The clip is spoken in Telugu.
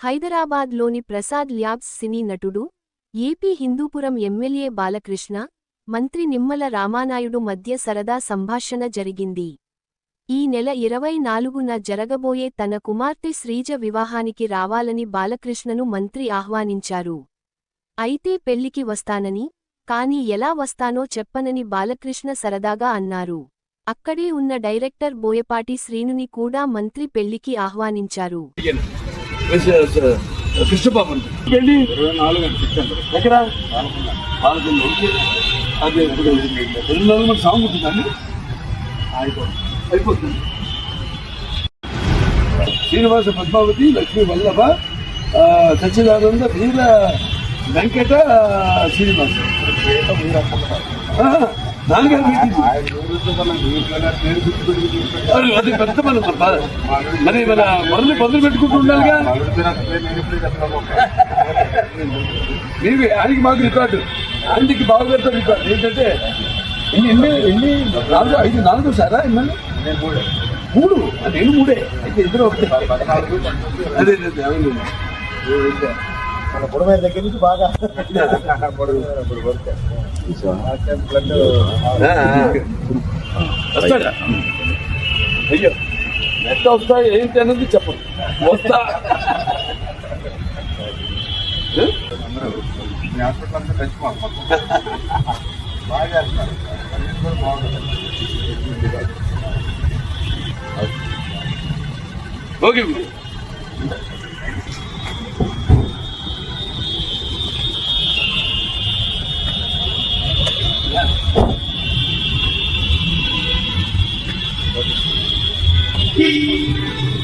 హైదరాబాద్లోని ప్రసాద్ ల్యాబ్స్ సినీ నటుడు ఏపీ హిందూపురం ఎమ్మెల్యే బాలకృష్ణ మంత్రి నిమ్మల రామానాయుడు మధ్య సరదా సంభాషణ జరిగింది. ఈ నెల ఇరవై నాలుగున జరగబోయే తన కుమార్తె శ్రీజ వివాహానికి రావాలని బాలకృష్ణను మంత్రి ఆహ్వానించారు. అయితే పెళ్ళికి వస్తానని కాని ఎలా వస్తానో చెప్పనని బాలకృష్ణ సరదాగా అన్నారు. అక్కడే ఉన్న డైరెక్టర్ బోయపాటి శ్రీనుని కూడా మంత్రి పెళ్ళికి ఆహ్వానించారు. కృష్ణబాబు వెళ్ళి ఎక్కడ? అదే రెండు నెలలు సాంగ్ ఉంటుందండి అయిపోతుంది. శ్రీనివాస పద్మావతి లక్ష్మీ వల్లభ సచ్చిదానంద వీర వెంకట శ్రీనివాస. అది పెద్ద మన మరి మన మొదలు మొదలు పెట్టుకుంటూ ఉండాలిగా? ఆయనకి మాకు రికార్డు. ఆయనకి బావగారితో రికార్డు. ఏంటంటే ఎన్ని ఎన్ని ఎన్ని నాలుగు ఐదు నాలుగు సారా ఎన్ని మూడు. నేను మూడే. అయితే ఇద్దరు ఒకటే. అదే అదే అవును. మన బుడమైన దగ్గర నుంచి బాగా వస్తాడా అయ్యో. ఎట్లా వస్తా ఏంటి అనేది చెప్పదు వస్తా. మీ Thank you.